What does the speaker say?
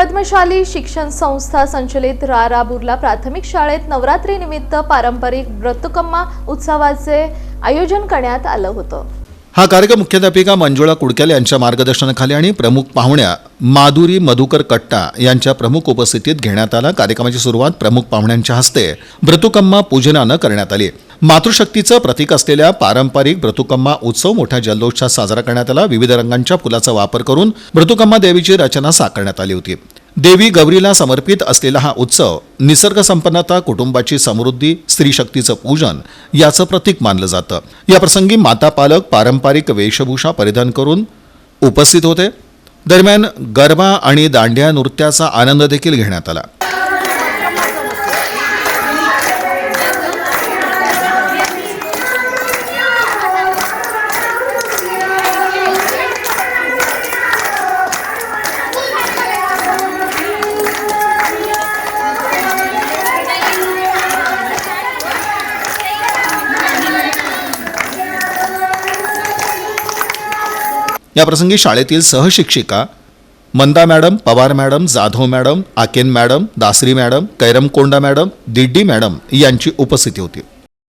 पद्मशाली शिक्षण संस्था संचलित रारा बुर्ला प्राथमिक शाळेत नवरात्रीनिमित्त पारंपरिक व्रतुकम्मा उत्सवाचे आयोजन करण्यात आलं होतं. हा कार्यक्रम मुख्याध्यापिका मंजुळा कुडक्याल यांच्या मार्गदर्शनाखाली आणि प्रमुख पाहुण्या माधुरी मधुकर कट्टा यांच्या प्रमुख उपस्थितीत घेण्यात आला. कार्यक्रमाची सुरुवात प्रमुख पाहुण्यांच्या हस्ते ब्रतुकम्मा पूजनानं करण्यात आली. मातृशक्तीचं प्रतीक असलेल्या पारंपरिक ब्रतुकम्मा उत्सव मोठ्या जल्लोषात साजरा करण्यात आला. विविध रंगांच्या फुलाचा वापर करून ब्रतुकम्मा देवीची रचना साकारण्यात आली होती. देवी गौरीला समर्पित असलेला हा उत्सव निसर्गसंपन्नता कुटुंबाची समृद्धी स्त्री शक्तीचं पूजन याचं प्रतीक मानलं जातं. या प्रसंगी माता पालक पारंपरिक वेशभूषा परिधान करून उपस्थित होते. दरम्यान गरबा आणि दांड्या नृत्याचा आनंद देखील घेण्यात आला. याप्रसंगी शाळेतील सहशिक्षिका Manda madam Pawar madam Jadhav madam Aken madam Dasari madam Kairamkonda madam Diddi madam यांची उपस्थिती होती.